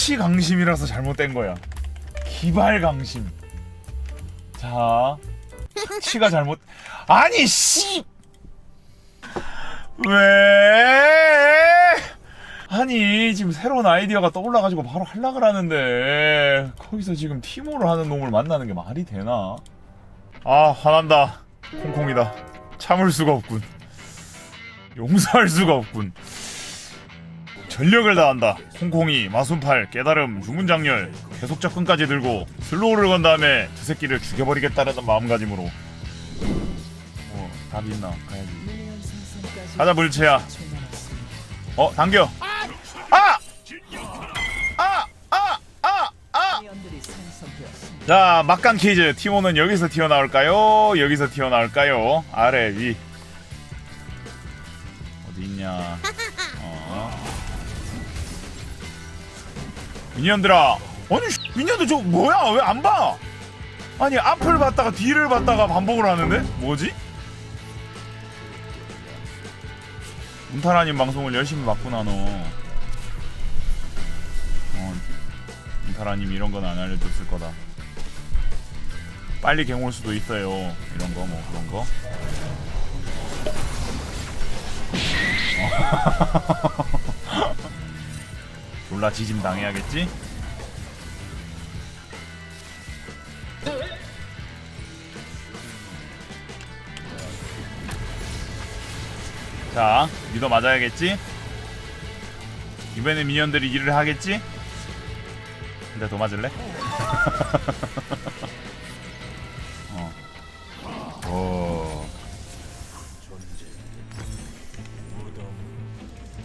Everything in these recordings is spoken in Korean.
착취 강심이라서 잘못된 거야. 기발 강심. 자, 착취가 잘못. 아니 씨. 왜? 아니 지금 새로운 아이디어가 떠올라가지고 바로 할락을 하는데 거기서 지금 티모를 하는 놈을 만나는 게 말이 되나? 아 화난다. 콩콩이다. 참을 수가 없군. 용서할 수가 없군. 전력을 다한다. 콩콩이, 마순팔, 깨달음, 주문장렬, 계속 접근까지 들고 슬로우를 건 다음에 저 새끼를 죽여버리겠다는 마음가짐으로. 어, 답 있나? 가야지. 가자 물체야. 어, 당겨. 아! 아! 아! 아! 아! 자, 막강 퀴즈. 티모는 여기서 튀어나올까요? 여기서 튀어나올까요? 아래, 위. 어디 있냐? 미니언들아. 아니, 씨, 미니언들 저 뭐야? 왜 안 봐? 아니, 앞을 봤다가 뒤를 봤다가 반복을 하는데? 뭐지? 문타라님 방송을 열심히 봤구나, 너. 어, 문타라님 이런 건 안 알려줬을 거다. 빨리 갱올 수도 있어요. 이런 거, 뭐, 그런 거. 졸라 지짐 당해야겠지? 자, 믿어 맞아야겠지? 이번에 미니언들이 일을 하겠지? 근데 더 맞을래? 어. 오.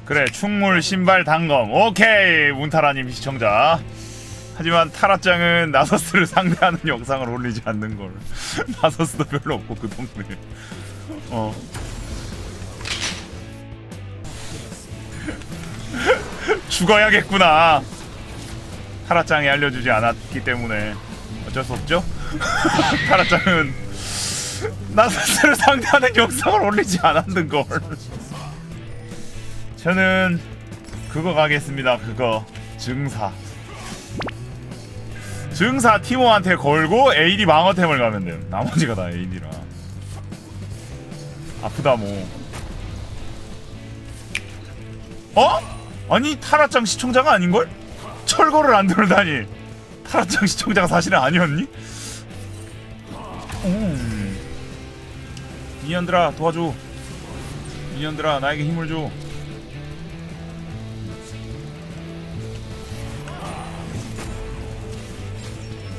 그래, 충물 신발 단검. 오케이, 문타라님 시청자. 하지만 타라짱은 나서스를 상대하는 영상을 올리지 않는 걸. 나서스도 별로 없고 그 동네. 어. 죽어야겠구나. 타라짱이 알려주지 않았기 때문에 어쩔 수 없죠. 타라짱은 나스를 상대하는 영상을 올리지 않았는 걸. 저는 그거 가겠습니다. 그거 증사. 증사 티모한테 걸고 AD 방어템을 가면 돼요. 나머지가 다 AD라. 아프다 뭐. 어? 아니 타라짱 시청자가 아닌걸? 철거를 안 들다니 타라짱 시청자가 사실은 아니었니? 음. 미니언들아 도와줘 미니언들아 나에게 힘을 줘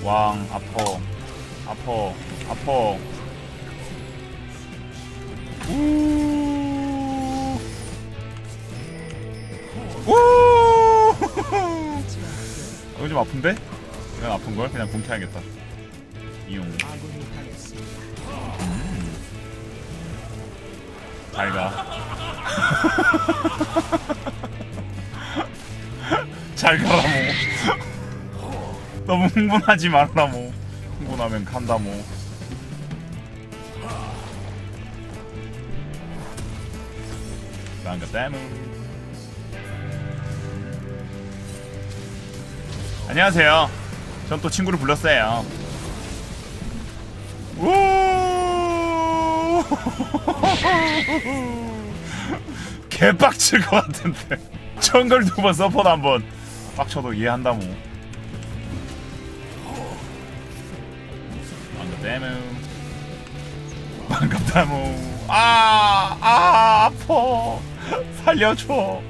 왕 아퍼 아퍼 아퍼 우 우! 이거 좀 아픈데? 이건 아픈 걸 그냥 공캐야겠다. 이용. 음. 잘 가. 잘 가라 뭐. 너무 흥분하지 말라 뭐. 흥분하면 간다 뭐. 때문. 안녕하세요. 전 또 친구를 불렀어요. 우! 개빡칠 것 같은데. 정글 두번 서포트 한 번. 빡쳐도 이해한다 뭐. 반갑다무. 반갑다무. 아, 아, 아파. 살려줘.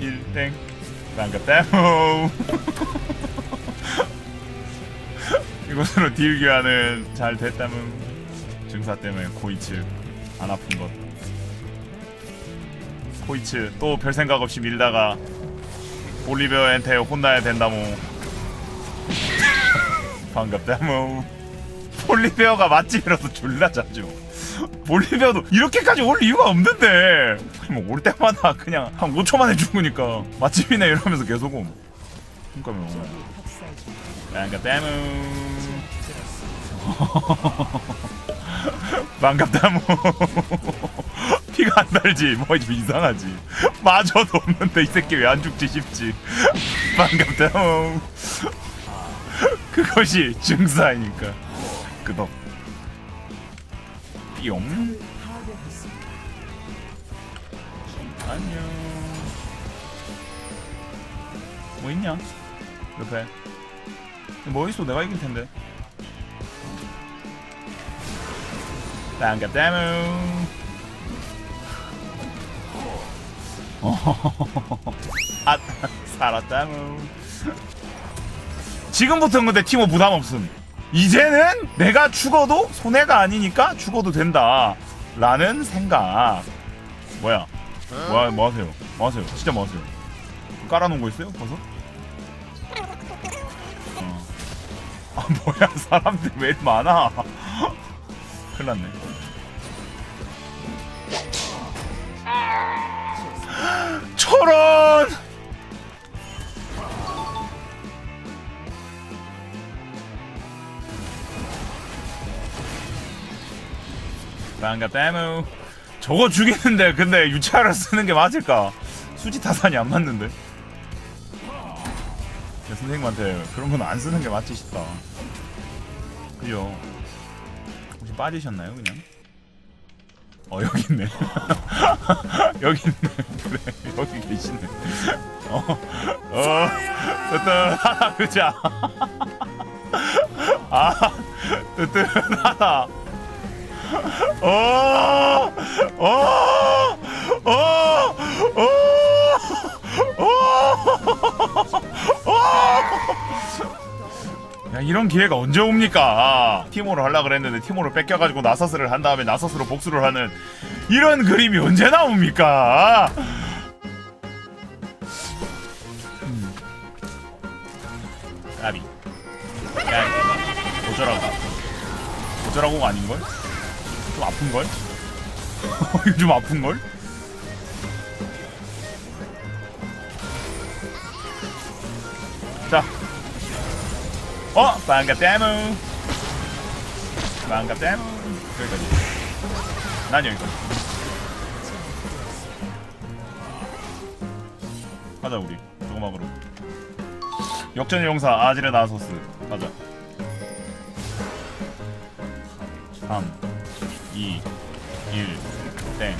1땡. 반갑다무. 이곳으로 딜 교환은 잘 됐다무. 증사 때문에 코이츠 안 아픈 것. 코이츠 또 별 생각 없이 밀다가 올리베어한테 혼나야 된다모. 반갑다모. 폴리베어가 맛집이라서 졸라 자주. 볼리베어도 이렇게까지 올 이유가 없는데 뭐 올 때마다 그냥 한 5초 만에 죽으니까 맛집이네 이러면서 계속 옴. 그러니까 뭐. 반갑다모. 반갑다 뭐 피가 안 달지 뭐좀 이상하지 마저도 없는데 이 새끼 왜 안 죽지 싶지 반갑다 뭐 그것이 증사이니까. 끄덕. 띠용. 안녕. 뭐 있냐? 옆에. 뭐 있어? 내가 이길 텐데. 반갑다무 아 살았다무 지금부터는 근데 티모 부담 없음. 이제는 내가 죽어도 손해가 아니니까 죽어도 된다. 라는 생각. 뭐야? 뭐야 뭐 하세요? 뭐 하세요? 진짜 뭐 하세요? 깔아놓은 거 있어요? 버섯? 어. 아 뭐야? 사람들 왜 이렇게 많아? 큰일 났네. 철원 반갑다무 저거 죽이는데 근데 유차를 쓰는 게 맞을까? 수지 타산이 안 맞는데? 제 선생님한테 그런 건 안 쓰는 게 맞지 싶다. 그죠? 혹시 빠지셨나요 그냥? 어 여기 있네. 여기 있네. 그래 여기 계시네. 어어 뜨뜻하다 그자 아 뜨뜻하다 어, 어, 어, 어, 어. 야 이런 기회가 언제 옵니까? 티모를 하려 그랬는데 티모를 뺏겨가지고 나서스를 한 다음에 나서스로 복수를 하는 이런 그림이 언제 나옵니까? 음. 까비. 야, 도저라고. 도저라고가 아닌걸? 좀 아픈걸? 이거 좀 아픈걸? 자. 어, 반갑다무. 반갑다무. 여기까지. 난 여기까지. 가자 우리 조그막으로. 역전의 용사 아지레 나소스 가자. 3 2 1 땡.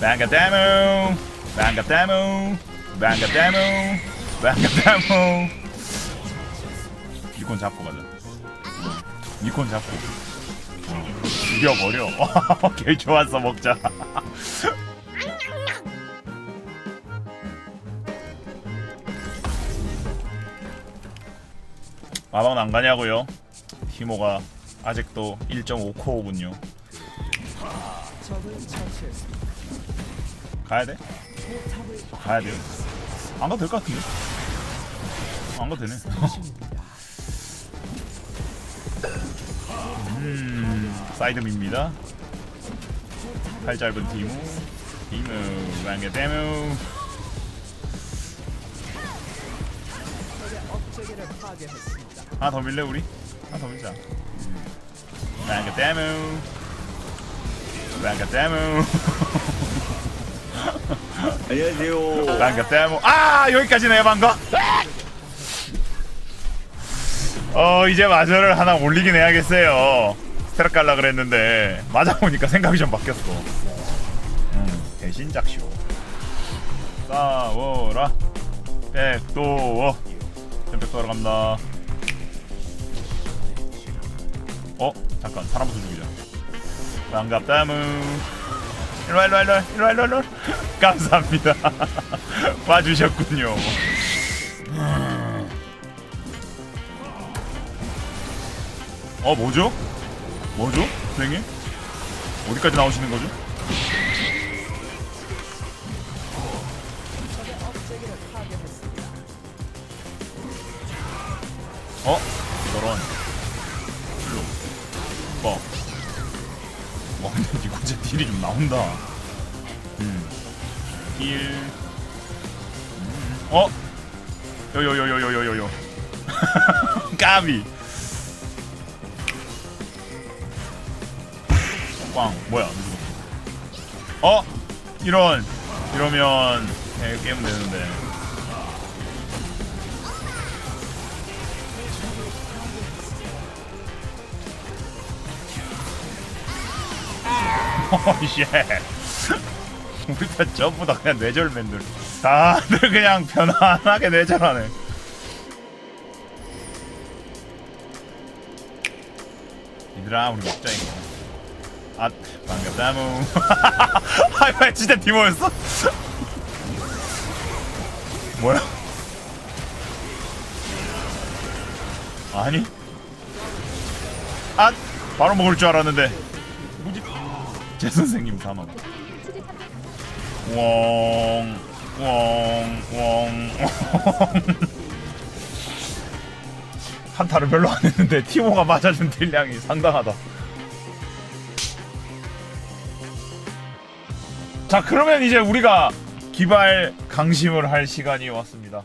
반갑다무. 반갑다무. 반갑다무. 반갑다무. 니콘 잡고 가자. 니콘 잡고. 죽여버려. 개 좋았어 먹자. 마방은 안 가냐고요? 티모가 아직도 1.5코어군요. 가야 돼? 가야 돼요. 안 가도 될 것 같은데? 안 가도 되네. 음, 사이드입니다. 팔 짧은 티모. 티모, 랑게 데모. 하나 더 밀래 우리? 하나 더 밀자. 랑게 데모. 안녕하세요. 반갑다모 아 여기까지네 방가 어 이제 마저를 하나 올리긴 해야겠어요. 스테라 깔라 그랬는데 맞아보니까 생각이 좀 바뀌었어. 음, 대신 작쇼. 싸워라. 백도어. 백도어 갑니다. 어 잠깐 사람부터 죽이자 반갑다무 일로와 일로와 일로와 일로와 일로와 일로와 감사합니다 와주셨군요 어 뭐죠? 뭐죠? 선생님? 어디까지 나오시는 거죠? 와 근데 니코제 딜이 좀 나온다. 음딜. 음. 어? 요요요요요요요 까비. 빵 뭐야 어? 이런. 이러면 네, 게임 되는데. 어이씨 우리 다 전부 다 그냥 뇌절맨들 다들 그냥 편안하게 뇌절하네 얘들아 우리 먹자 이거 아 반갑다무 하이파이 진짜 디모였어? 뭐야? 아니 아 바로 먹을 줄 알았는데? 제 선생님 사망 웡, 웡, 웡, 한타를 별로 안 했는데 티모가 맞아준 딜량이 상당하다. 자, 그러면 이제 우리가 기발 강심을 할 시간이 왔습니다.